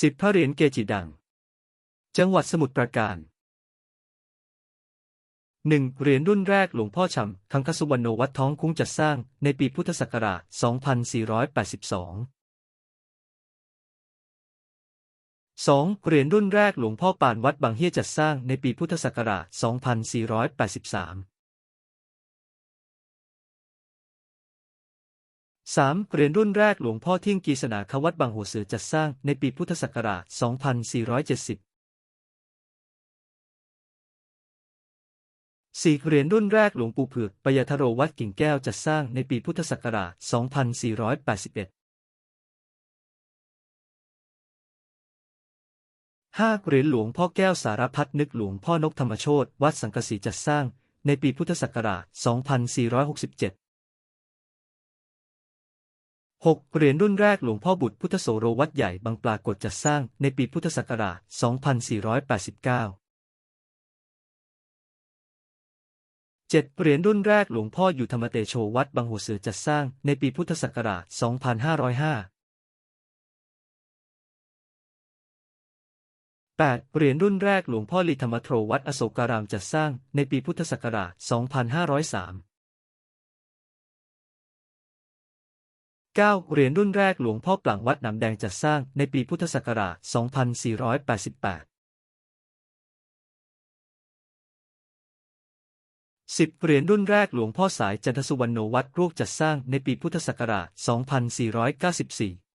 สิบพระเหรียญเกจิดัง จังหวัดสมุทรปราการหนึ่งเหรียญรุ่นแรกหลวงพ่อฉ่ำคังคสุวรรณวัดท้องคุ้งจัดสร้างในปีพุทธศักราช 2482 2. เหรียญรุ่นแรกหลวงพ่อปานวัดบางเฮียจัดสร้างในปีพุทธศักราช 2483 3. เหรียญรุ่นแรกหลวงพ่อเที่ยงกีสนาควัดบางหัวเสือจัดสร้างในปีพุทธศักราช 2470 4. เหรียญรุ่นแรกหลวงปู่เผือกปยทโรวัดกิ่งแก้วจัดสร้างในปีพุทธศักราช 2481 5. เหรียญหลวงพ่อแก้วสารพัดนึกหลวงพ่อนกธรรมโชตวัดสังกสีจัดสร้างในปีพุทธศักราช 2467 6. เหรียญรุ่นแรกหลวงพ่อบุตรพุทธโสโรวัดใหญ่บางปรากฏจัดสร้างในปีพุทธศักราช 2489 7. เหรียญรุ่นแรกหลวงพ่ออยู่ธรรมเตโชวัดบางหัวเสือจัดสร้างในปีพุทธศักราช 2505 8. เหรียญรุ่นแรกหลวงพ่อลีธรรมโทวัดอโศการามจัดสร้างในปีพุทธศักราช 2503 9. เหรียญรุ่นแรกหลวงพ่อปลังวัดหนำแดงจัดสร้างในปีพุทธศักราช 2488 10 เหรียญรุ่นแรกหลวงพ่อสายจันทสุวรรณโนวัดรูกจัดสร้างในปีพุทธศักราช 2494